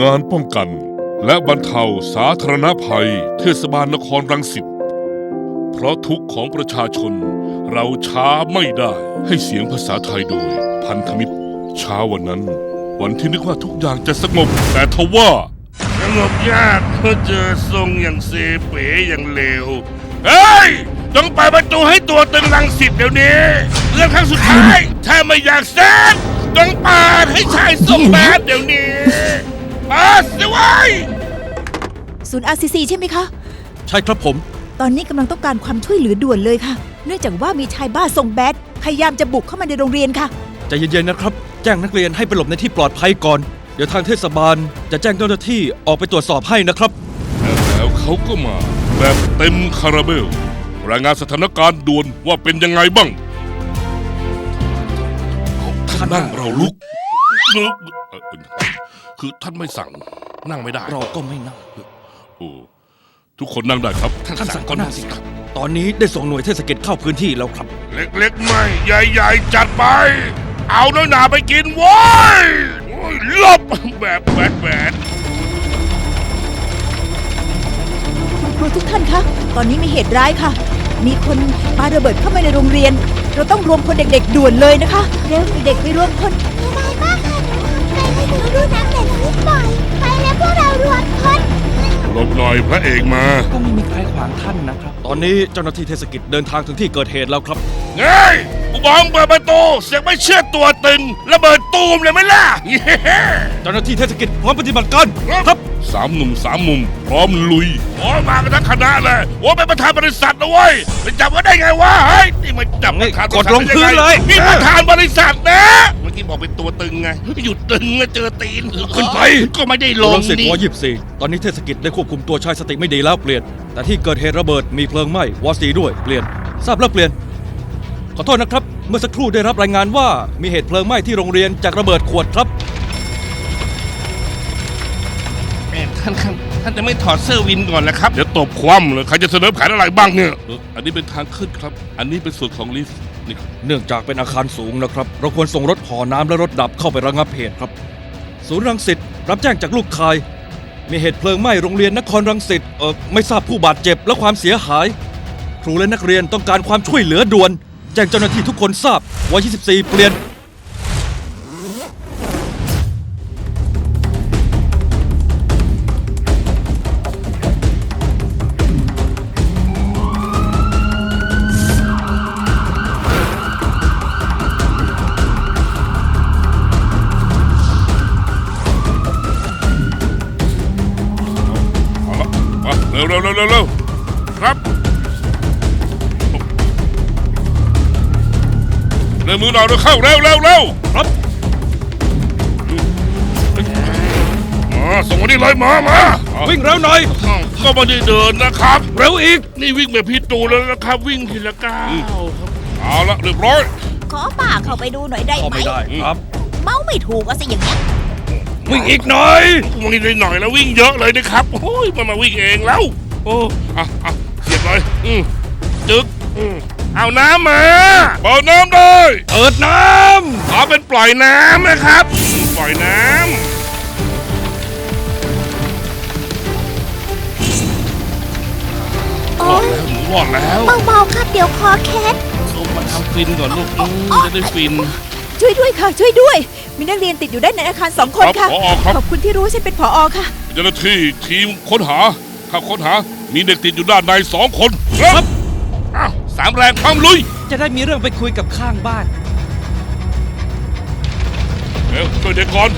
งานป้องกัน และบรรเทาสาธารณภัย เทศบาลนครรังสิต เพราะทุกข์ของประชาชนเราช้าไม่ได้ให้เสียงภาษาไทยโดย พันธมิตรเช้าวันนั้น วันที่นึกว่าทุกอย่างจะสงบ แต่ทว่าสงบยากเมื่อเจอทรงอย่างเซเป๋อย่างเลวเฮ้ย ต้องเปิดประตูให้ตัวตึงลังสิตเดี๋ยวนี้ เรื่องครั้งสุดท้าย ถ้าไม่อยากแซงต้องเปิดให้ชายทรงแบดเดี๋ยวนี้ เปิดสิเว้ยศูนย์ RCC ใช่ไหมคะ ใช่ครับผม ตอนนี้กำลังต้องการความช่วยเหลือด่วนเลยค่ะ เนื่องจากว่ามีชายบ้าทรงแบดพยายามจะบุกเข้ามาในโรงเรียนค่ะ ใจเย็นๆนะครับ แจ้งนักเรียนให้ไปหลบในที่ปลอดภัยก่อน เดี๋ยวทางเทศบาลจะแจ้งเจ้าหน้าที่ออกไปตรวจสอบให้นะครับ แล้วเขาก็มา แบบเต็มคาราเบล รายงานสถานการณ์ด่วนว่าเป็นยังไงบ้างท่านนั่งเราลุก เอ่อเอ่อคือท่านไม่สั่งนั่งไม่ได้เราก็ไม่นั่ง โอ้ทุกคนนั่งได้ครับท่านสั่งก็นั่งสิครับ ตอนนี้ได้ส่งหน่วยเทศกิจเข้าพื้นที่แล้วครับ เล็กๆไม่ใหญ่ๆจัดไป เอาน้อยหนาไปกินโว้ยโอ้ยลบแบบแบดแบดคุณครูทุกท่านคะ ตอนนี้มีเหตุร้ายค่ะ มีคนปาระเบิดเข้ามาในโรงเรียน เราต้องรวมพลเด็กๆด่วนเลยนะคะ เร็วเด็กๆไปรวมพลได้มากค่ะไปให้ห นูดูหนังแต่นิดหน่อย ไปแล้วพวกเรารวมพลหลบหน่อยพระเอกมาก็ไม่มีใครขวางท่านนะครับ ตอนนี้เจ้าหน้าที่เทศกิจเดินทางถึงที่เกิดเหตุแล้วครับ เฮ้ยกูบองเปิดประตูเสียงไม่เชื่อตัวตึงระเบิดตูมเลยไหมล่ะเย้เจ้าหน้าที่เทศกิจพร้อมปฏิบัติการครับสามหนุ่มสามมุม พร้อมลุยโอ้ยมากันทั้งคณะเลยโอ้ยเป็นประธานบริษัทนะเว้ยไปจับก็ได้ไงวะเฮ้ยนี่มันจับประธานบริษัทกดลงพื้นเลยนี่ประธานบริษัทนะเมื่อกี้บอกเป็นตัวตึงไงหยุดตึงแล้วเจอตีนขึ้นไป ก็ไม่ได้ลงรังสิตนี่วยี่สี่ตอนนี้เทศกิจได้ควบคุมตัวชายสติไม่ดีแล้วเปลี่ยน แต่ที่เกิดเหตุระเบิดมีเพลิงไหม้วอสีด้วยเปลี่ยน ทราบแล้วเปลี่ยน ขอโทษนะครับ เมื่อสักครู่ได้รับรายงานว่ามีเหตุเพลิงไหม้ที่โรงเรียนจากระเบิดขวดครับเอ๊ะท่านครับท่านจะไม่ถอดเสื้อวินก่อนนะครับ เดี๋ยวตบคว่ำเลยใครจะเสนอแผนอะไรบ้างเนี่ยเอออันนี้เป็นทางขึ้นครับ อันนี้เป็นส่วนของลิฟต์ นี่เนื่องจากเป็นอาคารสูงนะครับ เราควรส่งรถหอน้ำและรถดับเข้าไประงับเหตุครับ ศูนย์รังสิตรับแจ้งจากลูกชาย มีเหตุเพลิงไหม้โรงเรียนนครรังสิตเออไม่ทราบผู้บาดเจ็บและความเสียหาย ครูและนักเรียนต้องการความช่วยเหลือด่วน แจ้งเจ้าหน้าที่ทุกคนทราบว24เปลี่ยน ร็วเร็วเร็วเร็วเร็วครับเร็วมือหน่อยเร็วเข้าเร็วเร็วเร็วครับมาส่งมานี่เลยมามาวิ่งเร็วหน่อยอ้าวก็ไม่ได้เดินนะครับ เร็วอีกนี่วิ่งแบบพี่ตูนแล้วนะครับ วิ่งทีละก้าวครับเอาละเรียบร้อยขอป่าเข้าไปดูหน่อยได้ก็ไหมไม่ได้ครับ เมาไม่ถูกอะสิอย่างเงี้ย วิ่งอีกหน่อยวิ่งได้หน่อยแล้ววิ่งเยอะเลยนะครับโอ้ยมันมาวิ่งเองแล้ว โอ้อะอะเสียบเลยอืมจึกอืมเอาน้ำมาเปิดน้ำได้เปิดน้เอาเป็นปล่อยน้ำนะครับอืมปล่อยน้ำรอดแล้วหนูรอดแล้วเบาๆครับเดี๋ยวคอแคสส้มมาทำฟินก่อนลูกอืมจะได้ฟิน ช่วยด้วยค่ะ ช่วยด้วย มีนักเรียนติดอยู่ด้านในอาคารสองคนครัค่ะบผอครับ ขอบคุณที่รู้ว่าฉันเป็นผอค่ะ เจ้าหน้าที่ทีมค้นหาเข้าค้นหา มีเด็กติดอยู่ด้านในสองคนครับอ้าวสามแรงพร้อมลุยำจะได้มีเรื่องไปคุยกับข้างบ้าน เร็วช่วยเด็กก่อน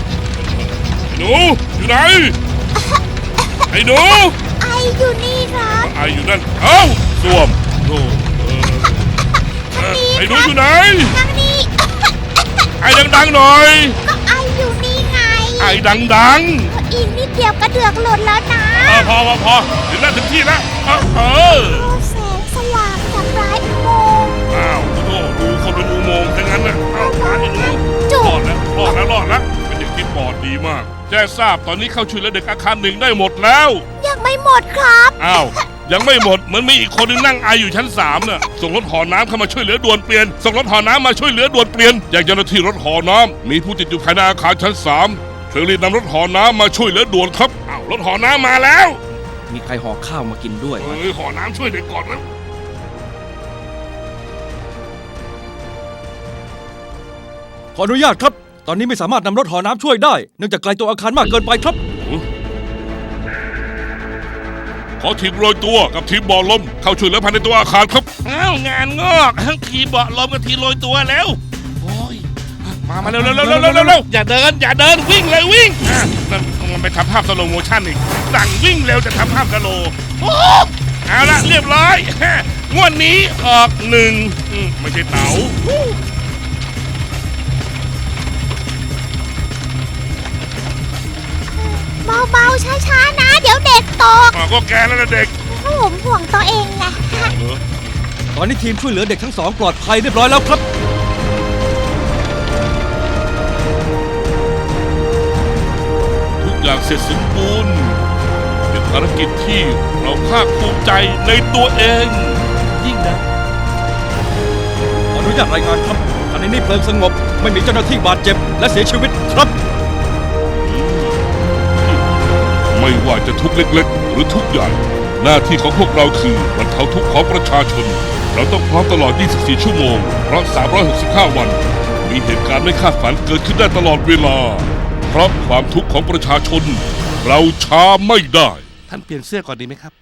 ไอ้หนูอยู่ไหนไอ้หนูไออยู่นี่ครับไออยู่นั่นเอ้าสวมโอ้เออเออไอ้หนูอยู่ไหนทางนี้ ไอ้ดังๆหน่อย ก็ไออยู่นี่ไงไอ้ดังอีกนิดเดียวกระเดือกหล่นแล้วนะๆพอพอพอพอถึงแล้วถึงที่แล้วเออเออโอ้แสงสว่างจากปลายอุโมงค์ อ้าวโอ้ดูคนเป็นอุโมงค์ทั้งนั้นน่ะเอ้าหาไอ้หนูจุรกอดแล้วรอดแล้วรอดแล้วเป็นเด็กที่ปลอดดีมาก แจ้งทราบตอนนี้เข้าช่วยเหลือเด็กอาคารหนึ่งได้หมดแล้ว ยังไม่หมดครับ อ้าว ยังไม่หมดเหมือนมีอีกคนนึงนั่งไออยู่ชั้นสามน่ะส่งรถหอน้ำเข้ามาช่วยเหลือด่วนเปลี่ยนส่งรถหอน้ำมาช่วยเหลือด่วนเปลี่ยนแจ้งเจ้าหน้าที่รถหอน้ำมีผู้ติดอยู่ภายในอาคารชั้นสามช่วยรีบนำรถหอน้ำมาช่วยเหลือด่วนครับอ้าวรถหอน้ำมาแล้วมีใครห่อข้าวมากินด้วยไหมเอ้ยหอน้ำช่วยเด็กก่อนนะขออนุญาตครับ ตอนนี้ไม่สามารถนำรถหอน้ำช่วยได้ เนื่องจากไกลตัวอาคารมากเกินไปครับ ขอทีมโรยตัวกับทีมบ่อลม เข้าช่วยเหลือภายในตัวอาคารครับ อ้าวงานงอกทั้งทีเบาะลมกับทีโรยตัวแล้วโอ้ยมามาเร็วเร็วเร็วเร็วเร็วเร็วเร็วอย่าเดิน อย่าเดินวิ่งเลยวิ่งอะนั่นมันไปทำภาพสโลโมชั่นอีกสั่งวิ่งเร็วจะทำภาพสโลโอ้เอาละเรียบร้อย งวดนี้ออกหนึ่งอืมไม่ใช่เต๋า เบาๆช้าๆนะ เดี๋ยวเด็กตกอะก็แกแล้วนะเด็กเพราะผมห่วงตัวเองไงตอนนี้ทีมช่วยเหลือเด็กทั้งสองปลอดภัยเรียบร้อยแล้วครับ ทุกอย่างเสร็จสมบูรณ์เป็นภารกิจที่เราภาคภูมิใจในตัวเอง ยิ่งนะขออนุญาตรายงานครับขณะนี้เพลิงสงบ ไม่มีเจ้าหน้าที่บาดเจ็บและเสียชีวิตครับ ไม่ว่าจะทุกเล็กๆ หรือทุกใหญ่ หน้าที่ของพวกเราคือบรรเทาทุกข์ของประชาชน เราต้องพร้อมตลอด 24 ชั่วโมงเพราะ 365 วัน มีเหตุการณ์ไม่คาดฝันเกิดขึ้นได้ตลอดเวลา เพราะความทุกข์ของประชาชน เราช้าไม่ได้ ท่านเปลี่ยนเสื้อก่อนดีไหมครับ